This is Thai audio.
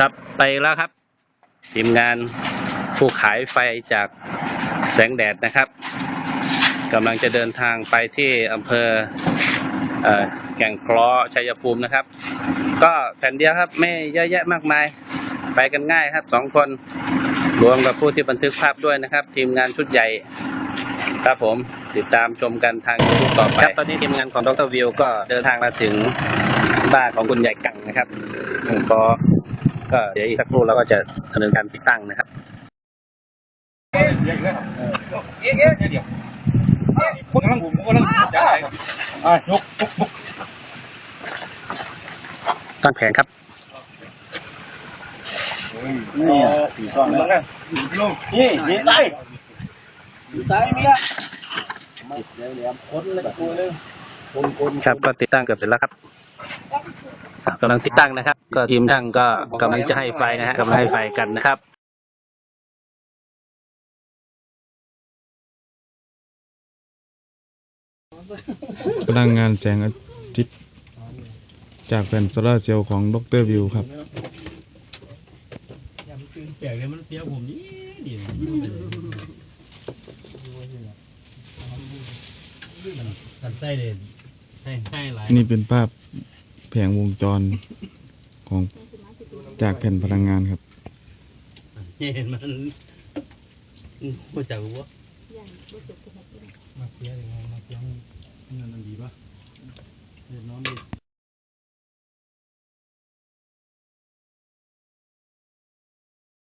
ครับไปแล้วครับ ทีมงานผู้ขายไฟจากแสงแดดนะครับกำลังจะเดินทางไปที่อำเภออแก่งเคราะห์ชัยภูมินะครับ ก็แผ่นเดียวครับไม่เยอะแยะมากมาย ไปกันง่ายครับสองคนรวมกับผู้ที่บันทึกภาพด้วยนะครับ ทีมงานชุดใหญ่ครับผมติดตามชมกันทางยูทูบต่อไปครับตอนนี้ทีมงานของดรวิวก็เดินทางมาถึงบ้านของคุณใหญ่กังนะครับก็ ก็เดี๋ยวอีกสักครู่เราก็จะดำเนินการติดตั้งนะครับผมกำลังผมกำลังจะได้ครับอ่ายกยกตั้งแผงครับนี่สี่ซ้อนแล้วลงนี่นี่ตายตายมีละเดี๋ยวเดี๋ยวคนเลยกูเลย คนคนครับก็ติดตั้งเกือบเสร็จแล้วครับกำลังติดตั้งนะครับ ก็ทีมช่างก็กำลังจะให้ไฟนะฮะกำลังให้ไฟกันนะครับพลังงานแสงอาทิตย์จากแผ่นโซลาร์เซลล์ของดรวิวครับแปลกเลยมันเสียผมนี่ดีตัดไส้เลย ให้ให้หลายนี่เป็นภาพแผงวงจรของจากแผ่นพลังงานครับ เห็นมันรู้จักว่ามาเสียยังไงมาเสียงเงินมัน